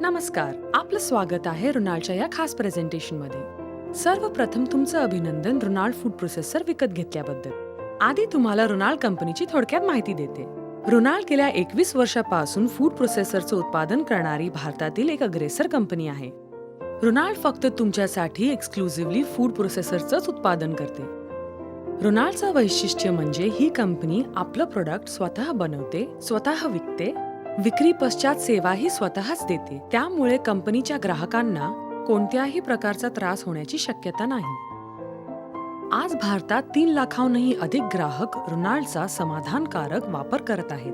नमस्कार आपलं स्वागत आहे रुनाल्डच्या या खास प्रेझेंटेशनमध्ये. सर्वप्रथम तुमचं अभिनंदन रुनाल्ड फूड प्रोसेसर विकत घेतल्याबद्दल. आधी तुम्हाला रुनाल्ड कंपनीची थोडक्यात माहिती देते. रुनाल्ड गेल्या एकवीस वर्षापासून फूड प्रोसेसरचं उत्पादन करणारी भारतातील एक अग्रेसर कंपनी आहे. रुनाल्ड फक्त तुमच्यासाठी एक्सक्लुझिव्हली फूड प्रोसेसरचंच उत्पादन करते. रुनाल्डचं वैशिष्ट्य म्हणजे ही कंपनी आपलं प्रोडक्ट स्वतः बनवते स्वतः विकते विक्री पश्चात सेवाही स्वतःच देते. त्यामुळे कंपनीच्या ग्राहकांना कोणत्याही प्रकारचा त्रास होण्याची शक्यता नाही. आज भारतात तीन लाखाहूनही अधिक ग्राहक रुनाल्डचा समाधानकारक वापर करत आहेत.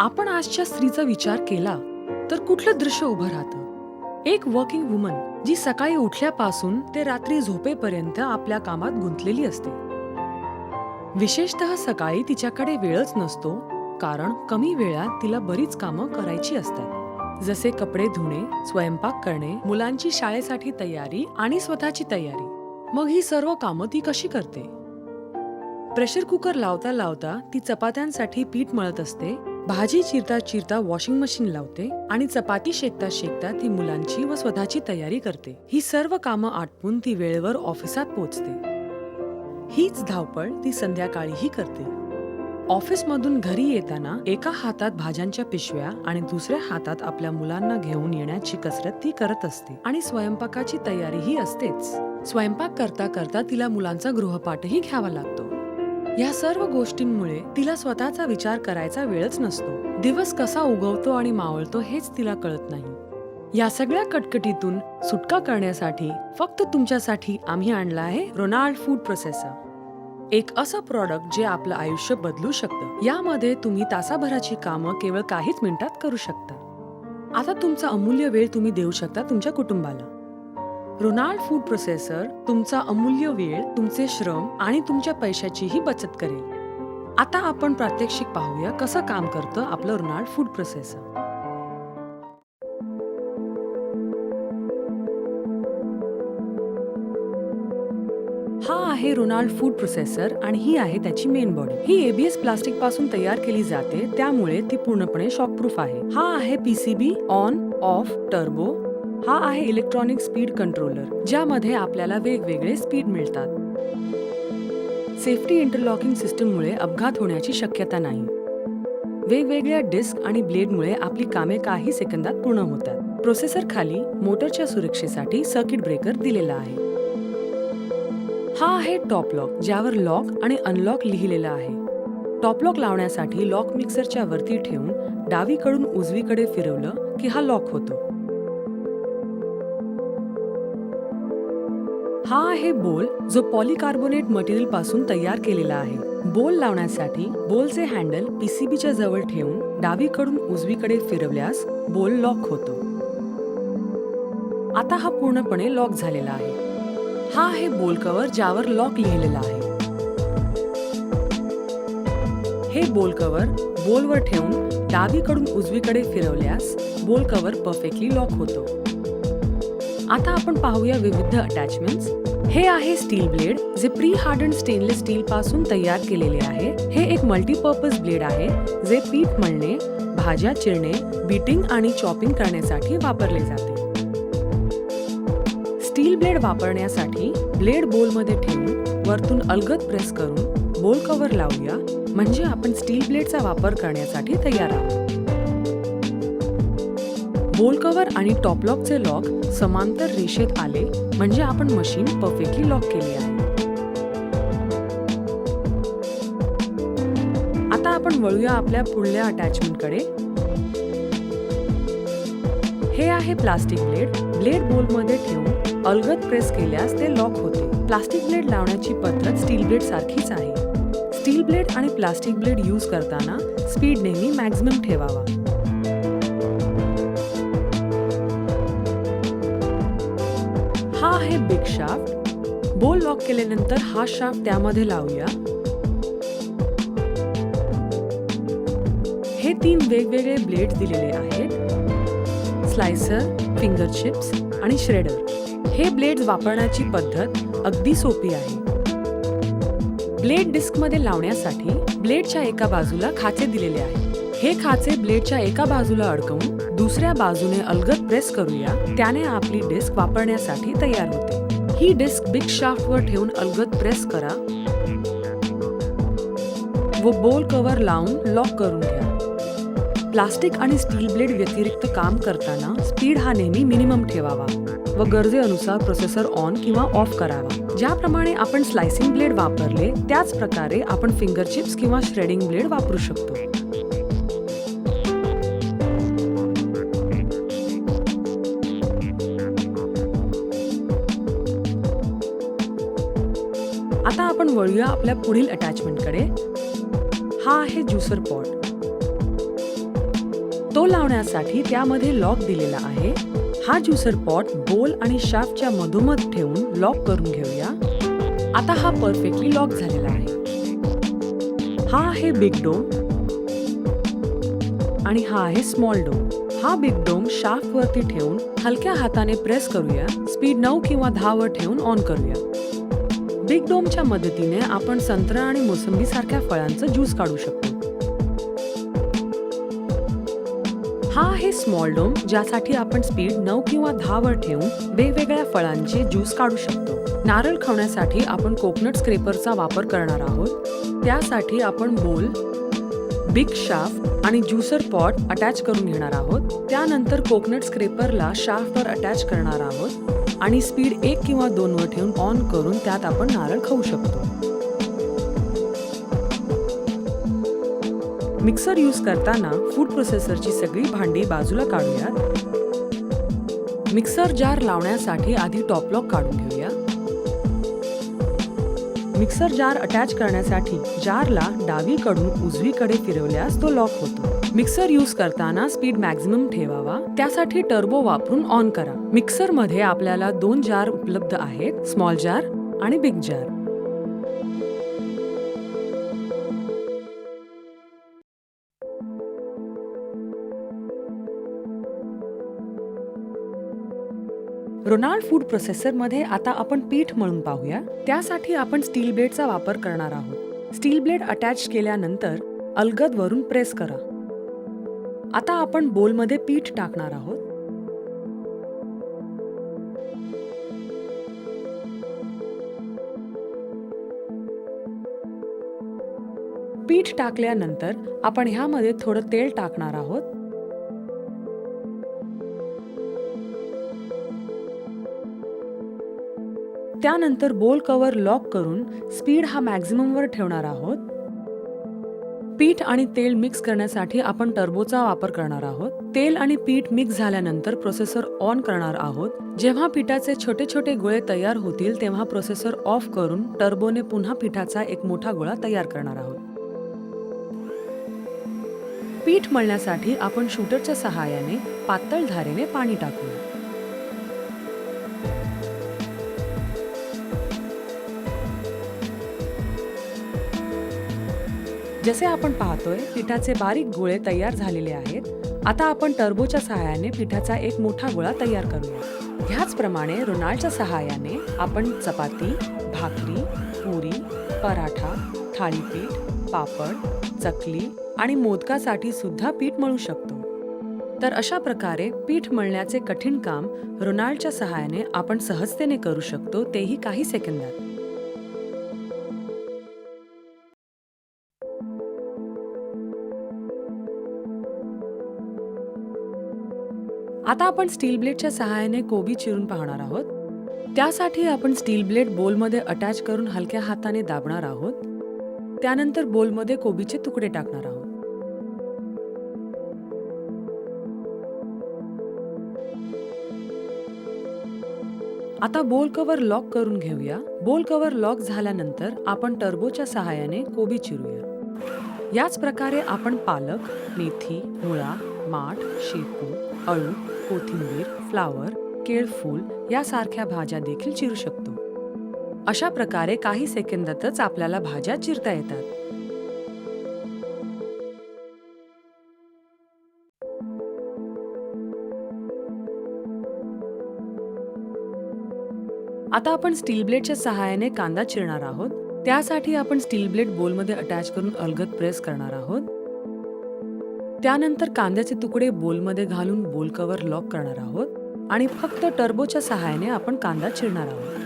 आपण आजच्या स्त्रीचा विचार केला तर कुठलं दृश्य उभं राहतं? एक वर्किंग वुमन जी सकाळी उठल्यापासून ते रात्री झोपेपर्यंत आपल्या कामात गुंतलेली असते. विशेषतः सकाळी तिच्याकडे वेळच नसतो कारण कमी वेळात तिला बरीच कामं करायची असतात. जसे कपडे धुणे स्वयंपाक करणे मुलांची शाळेसाठी तयारी आणि स्वतःची तयारी. मग ही सर्व कामं ती कशी करते? प्रेशर कुकर लावता लावता ती चपात्यांसाठी पीठ मळत असते भाजी चिरता चिरता वॉशिंग मशीन लावते आणि चपाती शेकता शेकता ती मुलांची व स्वतःची तयारी करते. ही सर्व कामं आटपून ती वेळेवर ऑफिसात पोहोचते हीच धावपळ ती संध्याकाळीही करते. ऑफिसमधून घरी येताना एका हातात भाज्यांच्या पिशव्या आणि दुसऱ्या हातात आपल्या मुलांना घेऊन येण्याची कसरत ती करत असते. आणि स्वयंपाकाची तयारीही असतेच. स्वयंपाक करता करता तिला मुलांचा गृहपाठही घ्यावा लागतो. या सर्व गोष्टींमुळे तिला स्वतःचा विचार करायचा वेळच नसतो. दिवस कसा उगवतो आणि मावळतो हेच तिला कळत नाही. या सगळ्या कटकटीतून सुटका करण्यासाठी फक्त तुमच्यासाठी आम्ही आणला आहे रोनाल्ड फूड प्रोसेसर. एक असं प्रॉडक्ट जे आपलं आयुष्य बदलू शकतं. यामध्ये तुम्ही तासाभराची कामं केवळ काहीच मिनिटात करू शकता. आता तुमचा अमूल्य वेळ तुम्ही देऊ शकता तुमच्या कुटुंबाला. रोनाल्ड फूड प्रोसेसर तुमचा अमूल्य वेळ तुमचे श्रम आणि तुमच्या पैशाचीही बचत करेल. आता आपण प्रात्यक्षिक पाहूया कसं काम करतं आपलं रोनाल्ड फूड प्रोसेसर. आहे रोनाल्ड फूड प्रोसेसर आणि ही आहे त्याची मेन बॉडी ही एबीएस प्लास्टिकपासून तयार केली जाते त्यामुळे ती पूर्णपणे शॉक प्रूफ आहे. हा आहे पीसीबी ऑन ऑफ टर्बो हा आहे इलेक्ट्रॉनिक स्पीड कंट्रोलर ज्यामध्ये आपल्याला वेगवेगळे स्पीड मिळतात. सेफ्टी इंटरलॉकिंग सिस्टममुळे अपघात होण्याची शक्यता नाही. वेगवेगळ्या डिस्क आणि ब्लेडमुळे आपली कामे काही सेकंदात पूर्ण होतात. प्रोसेसर खाली मोटरच्या सुरक्षेसाठी सर्किट ब्रेकर दिलेला आहे. हा आहे टॉप लॉक ज्यावर लॉक आणि अनलॉक लिहिलेलं आहे. टॉप लॉक लावण्यासाठी लॉक मिक्सरच्या वरती ठेवून डावीकडून उजवीकडे फिरवलं की हा लॉक होतो. हा आहे बोल जो पॉलिकार्बोनेट मटेरियलपासून तयार केलेला आहे. बोल लावण्यासाठी बोलचे हँडल पीसीबीच्या जवळ ठेवून डावीकडून उजवीकडे फिरवल्यास बोल लॉक होतो. आता हा पूर्णपणे लॉक झालेला आहे. हा आहे बोल कवर ज्यावर लॉक लिहिलेला आहे. हे बोल कवर बोलवर ठेवून डावीकडून उजवीकडे फिरवल्यास बोल कवर परफेक्टली लॉक होतो. आता आपण पाहूया विविध अटॅचमेंट्स हे आहे स्टील ब्लेड जे प्री हार्डन स्टेनलेस स्टील पासून तयार केलेले आहे. हे एक मल्टीपर्पज ब्लेड आहे जे पीठ मळणे भाज्या चिरणे बीटिंग आणि चॉपिंग करण्यासाठी वापरले जाते. स्टील ब्लेड वापरण्यासाठी ब्लेड बोलमध्ये ठेवून वरतून अलगद प्रेस करून बोल कव्हर लावूया. म्हणजे आपण स्टील ब्लेडचा वापर करण्यासाठी तयार आहोत. बोल कव्हर आणि टॉपलॉकचे लॉक समांतर रेषेत आले म्हणजे आपण मशीन परफेक्टली लॉक केली आहे. आता आपण वळूया आपल्या पुढल्या अटॅचमेंटकडे हे आहे प्लास्टिक ब्लेड. ब्लेड बोलमध्ये ठेवून अलगद प्रेस केल्यास ते लॉक होते. प्लास्टिक ब्लेड लावण्याची पद्धत स्टील ब्लेड सारखीच आहे. स्टील ब्लेड आणि प्लास्टिक ब्लेड यूज करताना स्पीड नेहमी मॅक्झिमम ठेवावा. हा आहे बिग शाफ्ट. बोल लॉक केल्यानंतर हा शाफ्ट त्यामध्ये लावूया. हे तीन वेगवेगळे ब्लेड दिलेले आहेत. स्लायसर फिंगर चिप्स आणि श्रेडर. हे ब्लेड्स वापरण्याची पद्धत अगदी सोपी आहे. ब्लेड डिस्कमध्ये लावण्यासाठी ब्लेडच्या एका बाजूला खाचे दिलेले आहे. हे खाचे ब्लेडच्या एका बाजूला अडकवून दुसऱ्या बाजूने अलगद प्रेस करूया. त्याने आपली डिस्क वापरण्यासाठी तयार होते. ही डिस्क बिग शाफ्टवर ठेवून अलगद प्रेस करा. व बोल कव्हर लावून लॉक करून घ्या. प्लास्टिक आणि स्टील ब्लेड व्यतिरिक्त काम करताना स्पीड हा नेहमी मिनिमम ठेवावा. व गरजेनुसार प्रोसेसर ऑन किंवा ऑफ करावा. ज्याप्रमाणे आपण स्लायसिंग ब्लेड वापरले त्याच प्रकारे आपण फिंगर चिप्स किंवा श्रेडिंग ब्लेड वापरू शकतो. आता आपण वळूया आपल्या पुढील अटॅचमेंटकडे हा आहे ज्युसर पॉट तो लावण्यासाठी त्यामध्ये लॉक दिलेला आहे. हा ज्युसर पॉट बोल आणि शाफ्टच्या मधोमध ठेवून लॉक करून घेऊया. आता हा परफेक्टली लॉक झालेला आहे. हा आहे बिग डोम आणि हा आहे स्मॉल डोम हा बिग डोम शाफ्ट वरती ठेवून हलक्या हाताने प्रेस करूया. स्पीड नऊ किंवा दहा वर ठेवून ऑन करूया. बिग डोमच्या मदतीने आपण संत्रा आणि मोसंबी सारख्या फळांचं ज्यूस काढू शकतो. स्मॉल डोम ज्यासाठी आपण स्पीड नऊ किंवा दहा वर ठेवून वेगवेगळ्या फळांचे ज्यूस काढू शकतो. नारळ खाण्यासाठी आपण कोकोनट स्क्रेपरचा वापर करणार आहोत. त्यासाठी आपण बोल बिग शाफ्ट आणि ज्युसर पॉट अटॅच करून घेणार आहोत. त्यानंतर कोकोनट स्क्रेपरला शाफ्टवर अटॅच करणार आहोत. आणि स्पीड एक किंवा दोन वर ठेवून ऑन करून त्यात आपण नारळ खाऊ शकतो. मिक्सर यूज करताना फूड प्रोसेसरची सगळी भांडी बाजूला काढूयात. मिक्सर जार लावण्यासाठी आधी टॉपलॉक काढून घेऊया. मिक्सर जार अटॅच करण्यासाठी जारला डावीकडून उजवीकडे फिरवल्यास तो लॉक होतो. मिक्सर यूज करताना स्पीड मॅक्झिमम ठेवावा. त्यासाठी टर्बो वापरून ऑन करा. मिक्सरमध्ये आपल्याला दोन जार उपलब्ध आहेत स्मॉल जार आणि बिग जार. रोनाल्ड फूड प्रोसेसरमध्ये आता आपण पीठ मळून पाहूया. त्यासाठी आपण स्टील ब्लेडचा वापर करणार आहोत. स्टील ब्लेड अटॅच केल्यानंतर अलगद वरून प्रेस करा. आता आपण बोलमध्ये पीठ टाकणार आहोत. पीठ टाकल्यानंतर आपण ह्यामध्ये थोडं तेल टाकणार आहोत. त्यानंतर बोल कव्हर लॉक करून स्पीड हा मॅक्झिममवर ठेवणार आहोत. पीठ आणि तेल मिक्स करण्यासाठी आपण टर्बोचा वापर करणार आहोत. तेल आणि पीठ मिक्स झाल्यानंतर प्रोसेसर ऑन करणार आहोत. जेव्हा पिठाचे छोटे छोटे गोळे तयार होतील तेव्हा प्रोसेसर ऑफ करून टर्बोने पुन्हा पिठाचा एक मोठा गोळा तयार करणार आहोत. पीठ मळण्यासाठी आपण शूटरच्या सहाय्याने पातळ धारेने पाणी टाकूया. जसे आपण पाहतोय पिठाचे बारीक गोळे तयार झालेले आहेत. आता आपण टर्बोच्या सहाय्याने पिठाचा एक मोठा गोळा तयार करूया. ह्याचप्रमाणे रोनाल्डच्या सहाय्याने आपण चपाती भाकरी पुरी पराठा थाळीपीठ पापड चकली आणि मोदकासाठी सुद्धा पीठ मळू शकतो. तर अशा प्रकारे पीठ मळण्याचे कठीण काम रोनाल्डच्या सहाय्याने आपण सहजतेने करू शकतो तेही काही सेकंदात. आता आपण स्टील ब्लेडच्या सहाय्याने कोबी चिरून पाहणार आहोत. त्यासाठी आपण स्टील ब्लेड बोलमध्ये अटॅच करून हलक्या हाताने दाबणार आहोत. त्यानंतर बोलमध्ये कोबीचे तुकडे टाकणार आहोत. आता बोल कव्हर लॉक करून घेऊया. बोल कव्हर लॉक झाल्यानंतर आपण टर्बोच्या सहाय्याने कोबी चिरूया. याच प्रकारे आपण पालक मेथी मुळा माठ शेपू अळू कोथिंबीर फ्लावर केळफूल यासारख्या भाज्या देखील चिरू शकतो. अशा प्रकारे काही सेकंदातच आपल्याला भाज्या चिरता येतात. आता आपण स्टील ब्लेडच्या सहाय्याने कांदा चिरणार आहोत. त्यासाठी आपण स्टील ब्लेड बोलमध्ये अटॅच करून अलगद प्रेस करणार आहोत. त्यानंतर कांद्याचे तुकडे बोलमध्ये घालून बोल कवर लॉक करणार आहोत आणि फक्त टर्बोच्या सहाय्याने आपण कांदा चिरणार आहोत.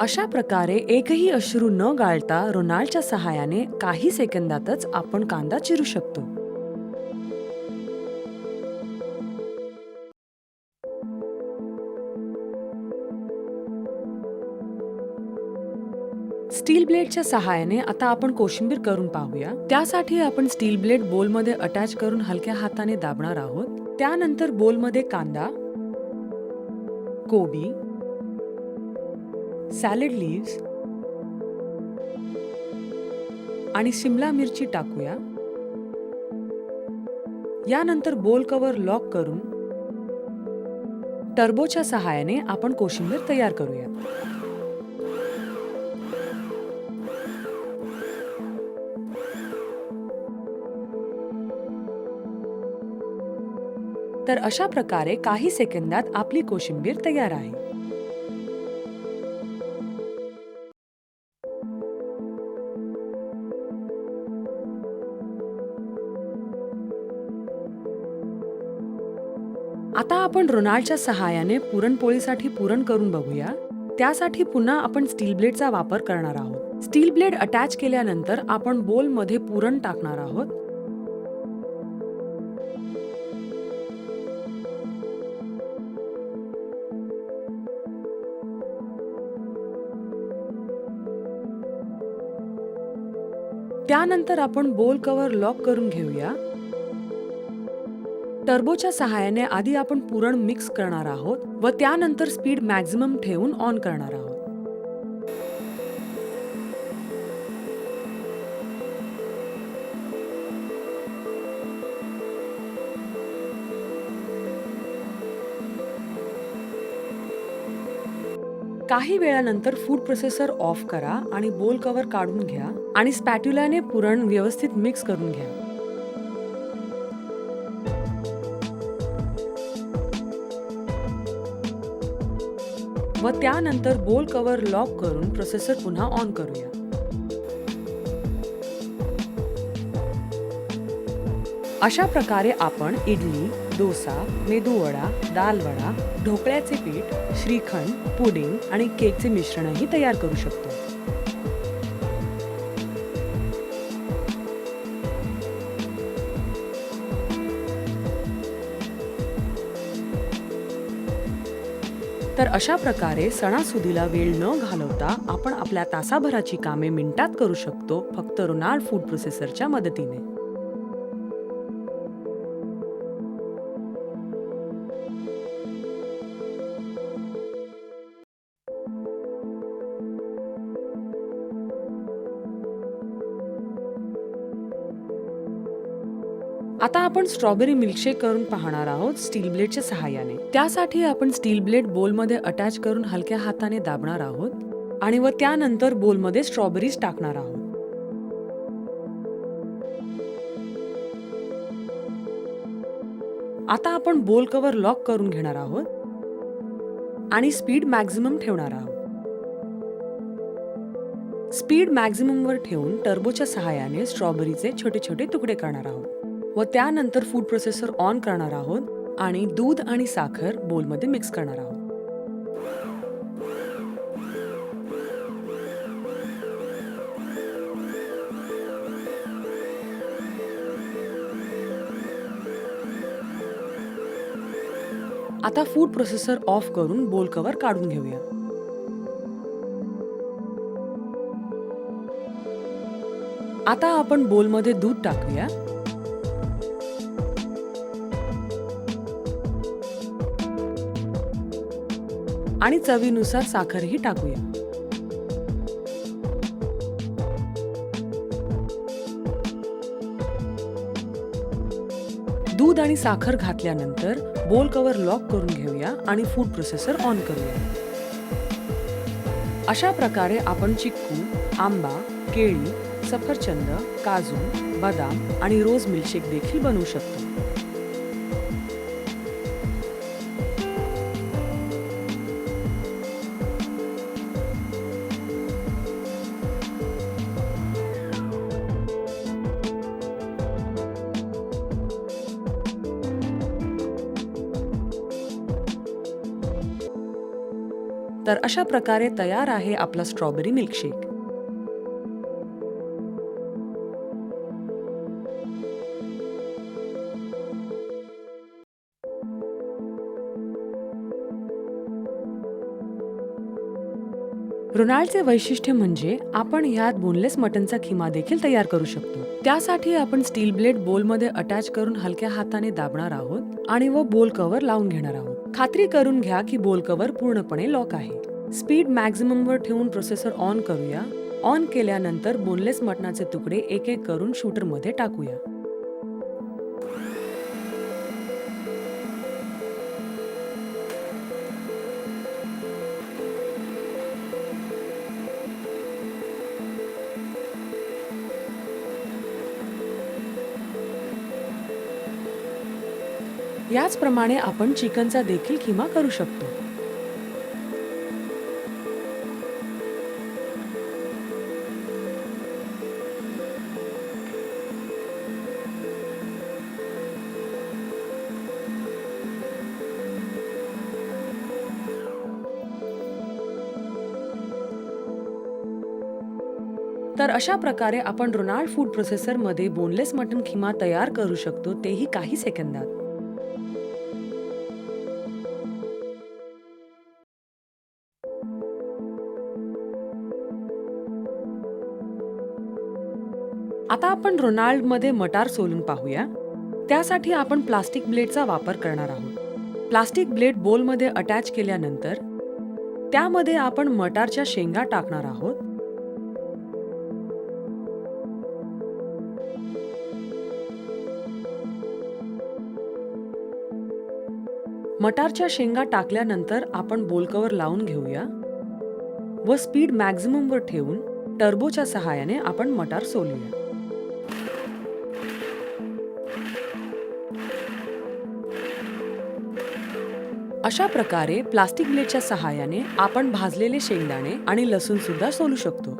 अशा प्रकारे एकही अश्रू न गाळता रोनाल्डच्या सहाय्याने काही सेकंदातच आपण कांदा चिरू शकतो. स्टील ब्लेडच्या सहाय्याने आता आपण कोशिंबीर करून पाहूया. त्यासाठी आपण स्टील ब्लेड बोलमध्ये अटॅच करून हलक्या हाताने दाबणार आहोत. त्यानंतर बोलमध्ये कांदा कोबी सॅलड लीव्स आणि शिमला मिरची टाकूया. यानंतर बोल कवर लॉक करून टर्बोच्या सहाय्याने आपण कोशिंबीर तयार करूया तर अशा प्रकारे काही सेकंदात आपली कोशिंबीर तयार आहे. आता आपण रोनाल्डच्या सहाय्याने पुरणपोळीसाठी पुरण करून बघूया. त्यासाठी पुन्हा आपण स्टील ब्लेडचा वापर करणार आहोत. स्टील ब्लेड अटॅच केल्यानंतर आपण बोलमध्ये पुरण टाकणार आहोत. त्यानंतर आपण बोल कवर लॉक करून घेऊया. टर्बोच्या सहाय्याने आधी आपण पुरण मिक्स करणार आहोत व त्यानंतर स्पीड मॅक्झिमम ठेवून ऑन करणार आहोत. काही वेळानंतर फूड प्रोसेसर ऑफ करा आणि बोल कवर काढून घ्या आणि स्पॅट्युलाने पुरण व्यवस्थित मिक्स करून घ्या. व त्यानंतर बोल कवर लॉक करून प्रोसेसर पुन्हा ऑन करूया. अशा प्रकारे आपण इडली डोसा मेदूवडा दालवडा ढोकळ्याचे पीठ श्रीखंड पुडिंग आणि केकचे मिश्रणही तयार करू शकतो. तर अशा प्रकारे सणासुदीला वेळ न घालवता आपण आपल्या तासाभराची कामे मिनिटात करू शकतो फक्त रोनाल्ड फूड प्रोसेसरच्या मदतीने. आपण स्ट्रॉबेरी मिल्कशेक करून पाहणार आहोत स्टील ब्लेडच्या सहाय्याने. त्यासाठी आपण स्टील ब्लेड बोलमध्ये अटॅच करून हलक्या हाताने दाबणार आहोत आणि व त्यानंतर बोलमध्ये स्ट्रॉबेरीज टाकणार आहोत. आता आपण बोल कवर लॉक करून घेणार आहोत आणि स्पीड मॅक्झिमम ठेवणार आहोत. स्पीड मॅक्झिमम वर ठेवून टर्बोच्या सहाय्याने स्ट्रॉबेरीचे छोटे छोटे तुकडे करणार आहोत. व त्यानंतर फूड प्रोसेसर ऑन करणार आहोत आणि दूध आणि साखर बोलमध्ये मिक्स करणार आहोत. आता फूड प्रोसेसर ऑफ करून बोल कवर काढून घेऊया. आता आपण बोलमध्ये दूध टाकूया. आणि चवीनुसार साखरही टाकूया. दूध आणि साखर घातल्यानंतर बोल कवर लॉक करून घेऊया आणि फूड प्रोसेसर ऑन करूया. अशा प्रकारे आपण चिक्कू आंबा केळी सफरचंद काजू बदाम आणि रोज मिल्कशेक देखील बनवू शकतो. तर अशा प्रकारे तयार आहे आपला स्ट्रॉबेरी मिल्कशेक रोनाल्डचे वैशिष्ट्य म्हणजे आपण ह्यात बोनलेस मटनचा खिमा देखील तयार करू शकतो. त्यासाठी आपण स्टील ब्लेड बोलमध्ये अटॅच करून हलक्या हाताने दाबणार आहोत आणि व बोल कव्हर लावून घेणार आहोत. खात्री करून घ्या की बोल कव्हर पूर्णपणे लॉक आहे. स्पीड मॅक्झिमम वर ठेवून प्रोसेसर ऑन करूया. ऑन केल्यानंतर बोनलेस मटणाचे तुकडे एक एक करून शूटरमध्ये टाकूया. याचप्रमाणे आपण चिकनचा देखील खिमा करू शकतो. तर अशा प्रकारे आपण रोनाल्ड फूड प्रोसेसरमध्ये बोनलेस मटन खिमा तयार करू शकतो तेही काही सेकंदात. आपण मटार सोलून पाहूया. त्यासाठी आपण प्लास्टिक ब्लेडचा वापर करणार आहोत. प्लास्टिक ब्लेड बोलमध्ये अटॅच केल्यानंतर त्यामध्ये आपण मटारच्या शेंगा टाकणार आहोत. मटारच्या शेंगा टाकल्यानंतर आपण बोलकवर लावून घेऊया व स्पीड मॅक्झिमम वर ठेवून टर्बोच्या सहाय्याने आपण मटार सोलूया. अशा प्रकारे प्लास्टिक ब्लेडच्या सहाय्याने आपण भाजलेले शेंगदाणे आणि लसूण सुद्धा सोलू शकतो.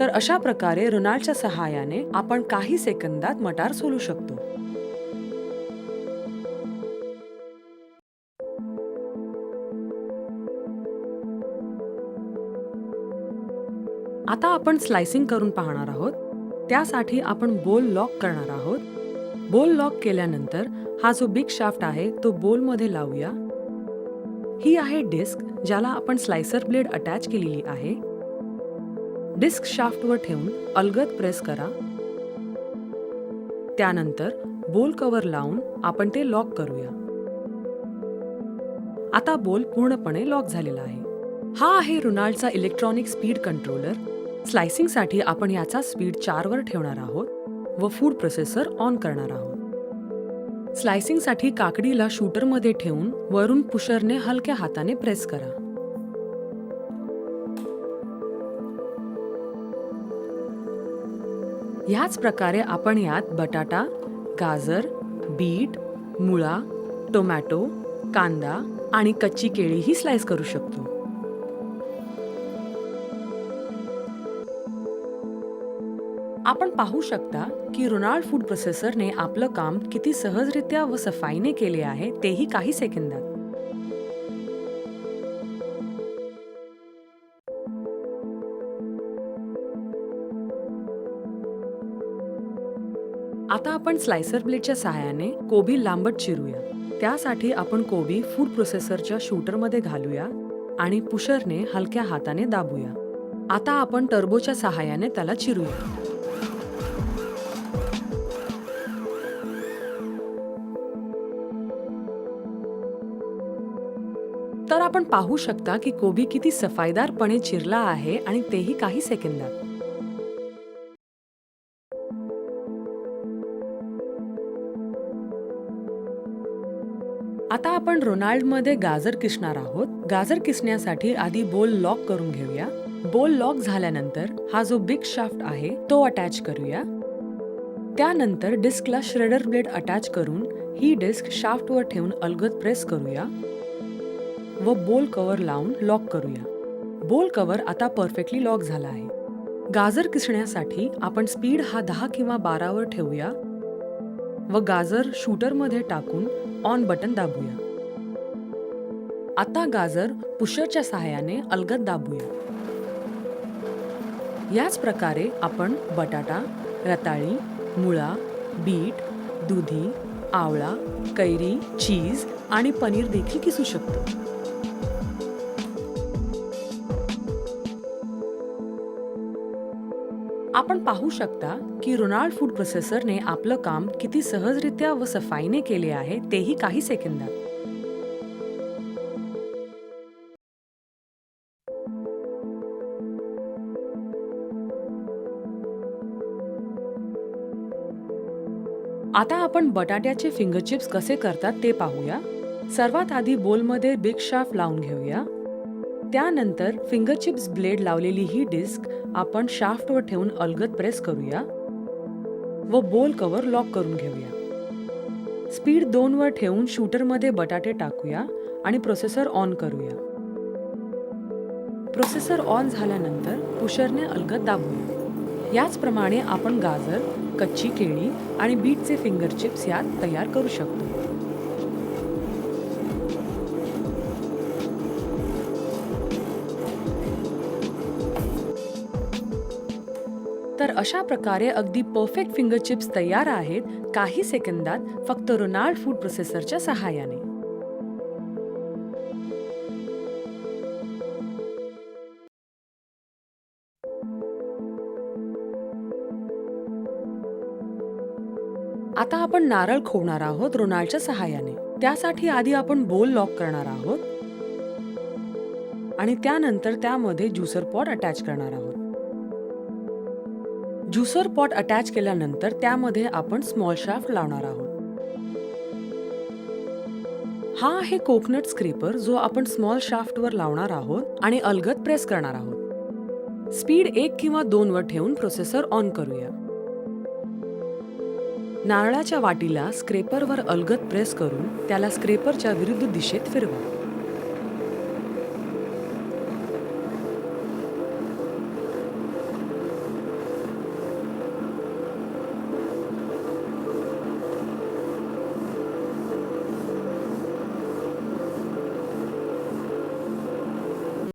तर अशा प्रकारे रोनाल्डच्या सहाय्याने आपण काही सेकंदात मटार सोलू शकतो. आता आपण स्लायसिंग करून पाहणार आहोत. त्यासाठी आपण बोल लॉक करणार आहोत. बोल लॉक केल्यानंतर हा जो बिग शाफ्ट आहे तो बोलमध्ये लावूया. ही आहे डिस्क ज्याला आपण स्लायसर ब्लेड अटॅच केलेली आहे. डिस्क शाफ्टवर ठेवून अलगद प्रेस करा. त्यानंतर बोल कवर लावून आपण ते लॉक करूया. आता बोल पूर्णपणे लॉक झालेला आहे. हा आहे रुनाल्डचा इलेक्ट्रॉनिक स्पीड कंट्रोलर. स्लायसिंगसाठी आपण याचा स्पीड चारवर ठेवणार आहोत व फूड प्रोसेसर ऑन करणार आहोत. स्लायसिंगसाठी काकडीला शूटरमध्ये ठेवून वरून पुशरने हलक्या हाताने प्रेस करा. ह्याच प्रकारे आपण यात बटाटा गाजर बीट मुळा टोमॅटो कांदा आणि कच्ची केळीही स्लाइस करू शकतो. आपण पाहू शकता की रोनाल्ड फूड प्रोसेसरने आपलं काम किती सहजरित्या व सफाईने केले आहे तेही काही सेकंदात. आता आपण स्लायसर ब्लेडच्या सहाय्याने कोबी लांबट चिरूया. त्यासाठी आपण कोबी फूड प्रोसेसरच्या शूटरमध्ये घालूया आणि पुशरने हलक्या हाताने दाबूया. आता आपण टर्बोच्या सहाय्याने त्याला चिरूया. आपण पाहू शकता की कोबी किती सफाईदारपणे चिरला आहे आणि तेही काही सेकंदात. आता आपण रोनाल्डमध्ये गाजर किसणार आहोत. गाजर किसण्यासाठी आधी बोल लॉक करून घेऊया. बोल लॉक झाल्यानंतर हा जो बिग शाफ्ट आहे तो अटॅच करूया. त्यानंतर डिस्कला श्रेडर ब्लेड अटॅच करून ही डिस्क शाफ्टवर ठेवून अलगद प्रेस करूया. व बोल कवर लावून लॉक करूया. बोल कवर आता परफेक्टली लॉक झाला आहे. गाजर किसण्यासाठी आपण स्पीड हा दहा किंवा बारावर ठेवूया व गाजर शूटरमध्ये टाकून ऑन बटन दाबूया. आता गाजर पुशरच्या सहाय्याने अलगद दाबूया. याच प्रकारे आपण बटाटा रताळी मुळा बीट दुधी आवळा कैरी चीज आणि पनीर देखील किसू शकतो. आपण पाहू शकता की रोनाल्ड फूड प्रोसेसरने आपलं काम किती सहजरित्या व सफाईने केले आहे तेही काही सेकंदात. आता आपण बटाट्याचे फिंगर चिप्स कसे करतात ते पाहूया. सर्वात आधी बोलमध्ये बिग शाफ लावून घेऊया. त्यानंतर फिंगर चिप्स ब्लेड लावलेली ही डिस्क आपण शाफ्टवर ठेवून अलगद प्रेस करूया व बोल कवर लॉक करून घेऊया. स्पीड दोनवर ठेवून शूटरमध्ये बटाटे टाकूया आणि प्रोसेसर ऑन करूया. प्रोसेसर ऑन झाल्यानंतर पुशरने अलगद दाबूया. याचप्रमाणे आपण गाजर कच्ची केळी आणि बीटचे फिंगर चिप्स यात तयार करू शकतो. अशा प्रकारे अगदी परफेक्ट फिंगर चिप्स तयार आहेत काही सेकंदात फक्त रोनाल्ड फूड प्रोसेसरच्या सहाय्याने. आता आपण नारळ खोवणार आहोत रोनाल्डच्या सहाय्याने. त्यासाठी आधी आपण बोल लॉक करणार आहोत. आणि त्यानंतर त्यामध्ये ज्युसर पॉट अटॅच करणार आहोत. ज्युसर पॉट अटॅच केल्यानंतर त्यामध्ये आपण स्मॉल शाफ्ट लावणार आहोत. हा आहे कोकोनट स्क्रेपर जो आपण स्मॉल शाफ्टवर लावणार आहोत आणि अलगद प्रेस करणार आहोत. स्पीड एक किंवा दोन वर ठेवून प्रोसेसर ऑन करूया. नारळाच्या वाटीला स्क्रेपरवर अलगद प्रेस करून त्याला स्क्रेपरच्या विरुद्ध दिशेत फिरवा.